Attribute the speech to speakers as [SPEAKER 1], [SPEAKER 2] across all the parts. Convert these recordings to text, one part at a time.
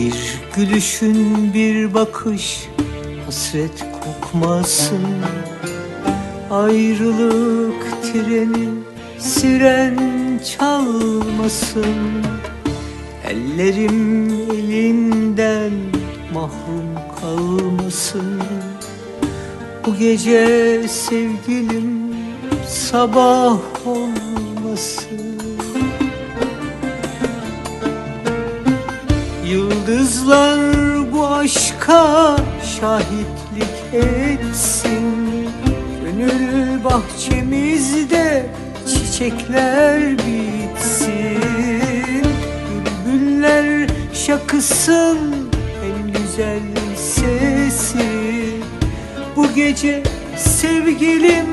[SPEAKER 1] Bir gülüşün bir bakış hasret kokmasın Ayrılık treni siren çalmasın Ellerim elinden mahrum kalmasın Bu gece sevgilim sabah olmasın Yıldızlar bu aşka şahitlik etsin. Gönül bahçemizde çiçekler bitsin. Bülbüller şakısın en güzel sesi. Bu gece sevgilim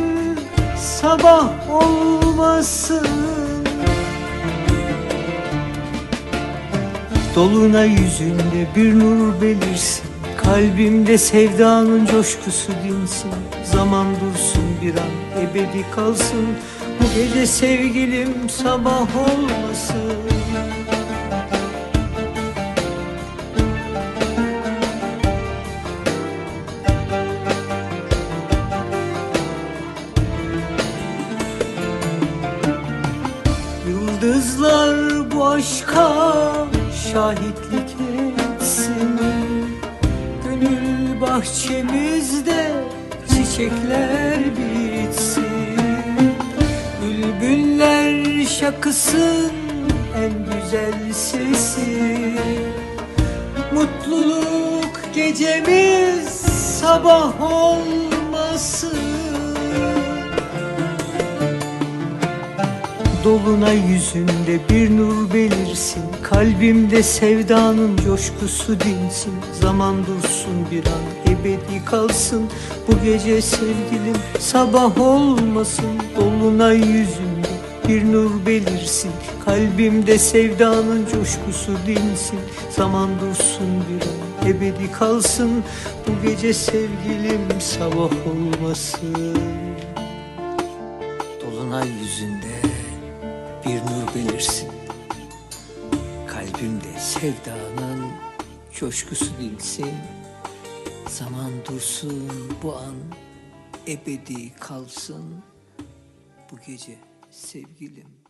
[SPEAKER 1] sabah olmasın Doluna yüzünde bir nur belirsin. Kalbimde sevdanın coşkusu dinsin. Zaman dursun bir an ebedi kalsın. Bu gece sevgilim sabah olmasın. Yıldızlar bu aşka şahitlik etsin. Gönül bahçemizde çiçekler bitsin. Bülbüller şakısın en güzel sesi. Mutluluk gecemiz sabah olmasın Doluna yüzünde bir nur belirsin. Kalbimde sevdanın coşkusu dinsin. Zaman dursun bir an ebedi kalsın. Bu gece sevgilim sabah olmasın. Doluna yüzünde bir nur belirsin. Kalbimde sevdanın coşkusu dinsin. Zaman dursun bir an ebedi kalsın. Bu gece sevgilim sabah olmasın. Dolunay yüzünde bir nur belirsin. Kalbimde sevdanın coşkusu dinsin. Zaman dursun bu an ebedi kalsın. Bu gece sevgilim